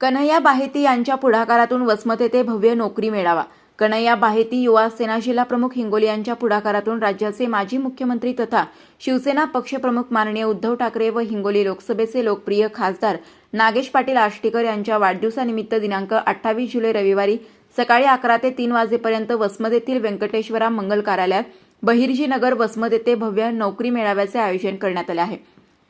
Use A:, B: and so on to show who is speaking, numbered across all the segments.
A: कन्हैया बाहेती यांच्या पुढाकारातून वसमत येथे भव्य नोकरी मेळावा. कन्हैया बाहेती युवा सेना जिल्हा प्रमुख हिंगोली यांच्या पुढाकारातून राज्याचे माजी मुख्यमंत्री तथा शिवसेना पक्षप्रमुख माननीय उद्धव ठाकरे व हिंगोली लोकसभेचे लोकप्रिय खासदार नागेश पाटील आष्टीकर यांच्या वाढदिवसानिमित्त दिनांक अठ्ठावीस जुलै रविवारी सकाळी अकरा ते तीन वाजेपर्यंत वसमत येथील व्यंकटेश्वरा मंगल कार्यालयात बहिर्जी नगर वसमत येथे भव्य नोकरी मेळाव्याचे आयोजन करण्यात आले आहे.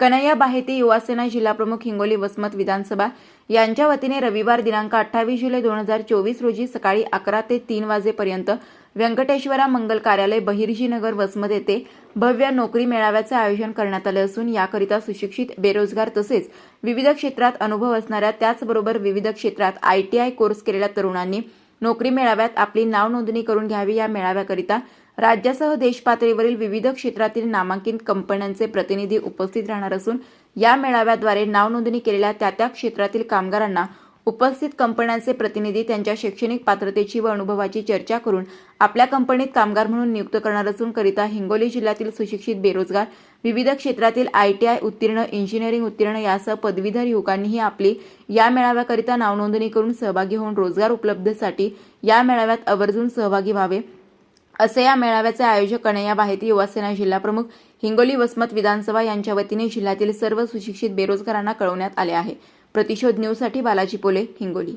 A: कन्हैया बाहेती युवासेना जिल्हाप्रमुख हिंगोली वसमत विधानसभा यांच्या वतीने रविवार दिनांक अठ्ठावीस जुलै दोन हजार चोवीस रोजी सकाळी अकरा ते तीन वाजेपर्यंत व्यंकटेश्वरा मंगल कार्यालय बहिर्जीनगर वसमत येथे भव्य नोकरी मेळाव्याचे आयोजन करण्यात आले असून याकरिता सुशिक्षित बेरोजगार तसेच विविध क्षेत्रात अनुभव असणाऱ्या त्याचबरोबर विविध क्षेत्रात आयटीआय कोर्स केलेल्या तरुणांनी नोकरी मेळाव्यात आपली नाव नोंदणी करून घ्यावी या मेळाव्याकरिता राज्यासह देशपातळीवरील विविध क्षेत्रातील नामांकित कंपन्यांचे प्रतिनिधी उपस्थित राहणार असून या मेळाव्याद्वारे नावनोंदणी केलेल्या त्या त्या क्षेत्रातील कामगारांना उपस्थित कंपन्यांचे प्रतिनिधी त्यांच्या शैक्षणिक पात्रतेची व अनुभवाची चर्चा करून आपल्या कंपनीत कामगार म्हणून नियुक्त करणार असून करिता हिंगोली जिल्ह्यातील सुशिक्षित बेरोजगार विविध क्षेत्रातील आयटीआय उत्तीर्ण इंजिनिअरिंग उत्तीर्ण यासह पदवीधर युवकांनीही आपली या मेळाव्याकरिता नावनोंदणी करून सहभागी होऊन रोजगार उपलब्धसाठी या मेळाव्यात आवर्जून सहभागी व्हावे. असे या मेळाव्याचे आयोजक कन्हैया बाहेती युवासेना जिल्हाप्रमुख हिंगोली वसमत विधानसभा यांच्या वतीने जिल्ह्यातील सर्व सुशिक्षित बेरोजगारांना कळवण्यात आले आहे. प्रतिशोध न्यूजसाठी बालाजी पोले हिंगोली.